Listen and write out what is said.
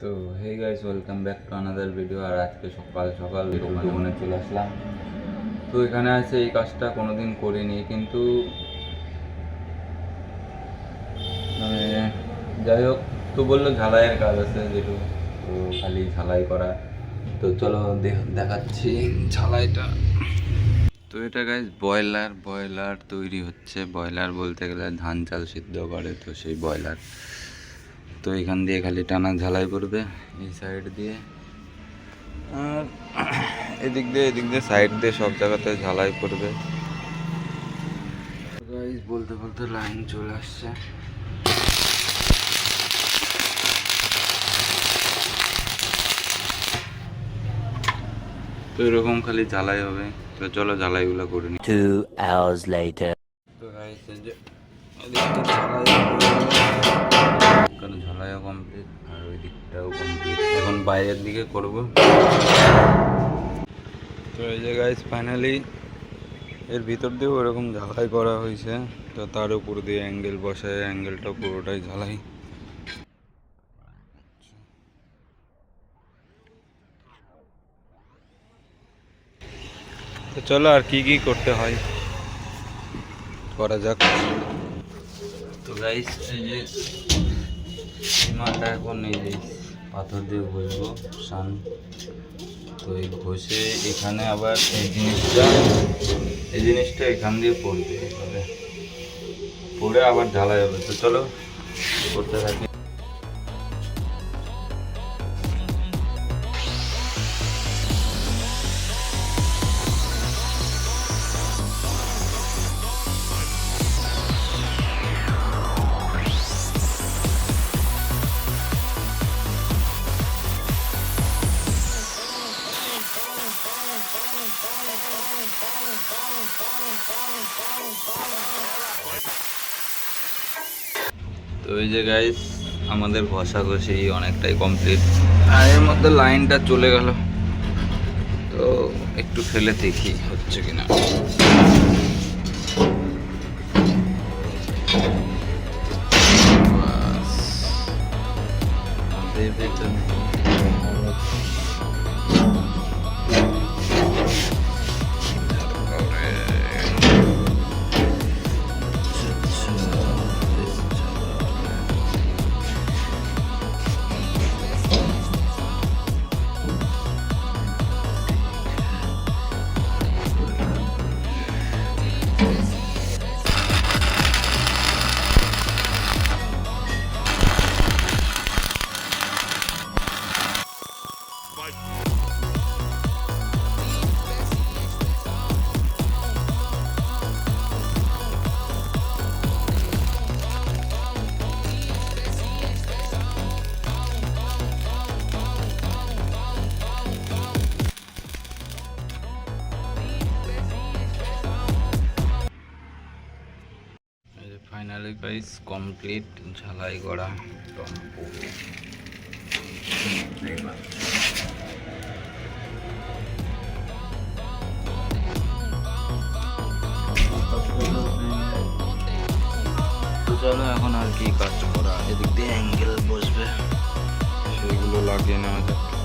তো hey guys welcome back to another video আর আজকে সকাল সকাল দোকানে মনে চলে আসলাম। তো, এখানে আছে এই কাজটা, কোনোদিন করিনি, কিন্তু মানে যাই হোক, তো বলল ঝালাইয়ের কাজ আছে যেটু তো খালি ঝালাই করা। তো চলো দেখ- দেখাচ্ছি ঝালাইটা। তো এটা গাইজ ব্রয়লার ব্রয়লার তৈরি হচ্ছে। ব্রয়লার বলতে গেলে ধান চাল সিদ্ধ করে, তো সেই ব্রয়লার। তো এখান দিয়ে খালি টানা ঝালাই করবে এই সাইড দিয়ে। আর এদিক দিয়ে এদিক দিয়ে সাইড দিয়ে সব জায়গাতে ঝালাই করবে। বলতে বলতে লাইন চলে আসছে। তো এরকম খালি জ্বালাই হবে। তো চলো ঝালাইগুলো করে নি. তো গাইস এই যে ঝালাই ঝালাইও কমপ্লিট আর ওই দিকটাও কমপ্লিট এখন বাইরের দিকে করব। তো এই যে গাইস ফাইনালি এর ভিতর দিয়েও এরকম ঝালাই করা হয়েছে। তো তার উপর দিয়ে অ্যাঙ্গেল বসায় অ্যাঙ্গেলটা পুরোটাই ঝালাই। তো চলো আর কি কি করতে হয়? করা যাক। তো গাইস এই যে সীমাটা এখন এই যে পাথর দিয়ে ঘষবো সান তো এই ঘষে এখানে আবার এই জিনিসটা এই জিনিসটা এখান দিয়ে পড়বে এভাবে। পরে আবার ঢালাই হবে। তো চলো করতে থাকি। তো এই যে গাইস আমাদের ঘষাঘষি অনেকটাই কমপ্লিট আর এর মধ্যে লাইনটা চলে গেল। তো একটু ফেলে দেখি হচ্ছে কিনা। ফাইনালি গাইস কমপ্লিট ঝালাই করা টম্পু চলো এখন আর কি কাজ করা। এদিক দিয়ে অ্যাঙ্গেল বসবে। সেইগুলো লাগিয়ে নেওয়া যাক।